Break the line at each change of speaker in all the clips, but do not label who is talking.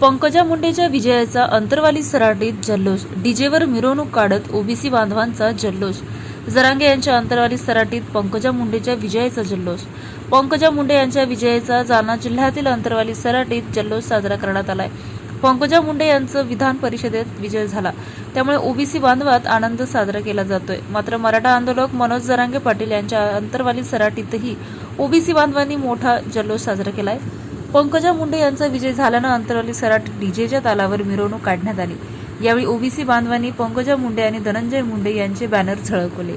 पंकजा मुंडेच्या विजयाचा अंतरवाली सराटीत जल्लोष. डीजेवर मिरवणूक काढत ओबीसी बांधवांचा जल्लोष. जरांगे यांच्या अंतरवाली सराटीत पंकजा मुंडेच्या विजयाचा जल्लोष. पंकजा मुंडे यांच्या विजयाचा जालना जिल्ह्यातील अंतरवाली सराटीत जल्लोष साजरा करण्यात आलाय. पंकजा मुंडे यांचं विधान परिषदेत विजय झाला. त्यामुळे ओबीसी बांधवात आनंद साजरा केला जातोय. मात्र मराठा आंदोलक मनोज जरांगे पाटील यांच्या अंतरवाली सराटीतही ओबीसी बांधवांनी मोठा जल्लोष साजरा केलाय. पंकजा मुंडे यांचा विजय झाल्यानं अंतरवाली सराट डीजेच्या तालावर मिरवणूक काढण्यात आली. यावेळी ओबीसी बांधवांनी पंकजा मुंडे आणि धनंजय मुंडे यांचे बॅनर झळकवले.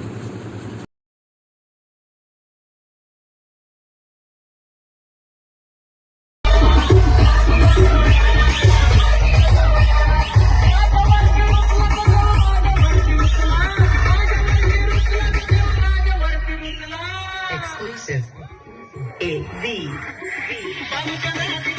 Exclusive. Thank you.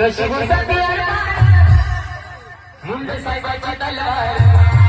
कशी मुंडे साहेबाची तलवार.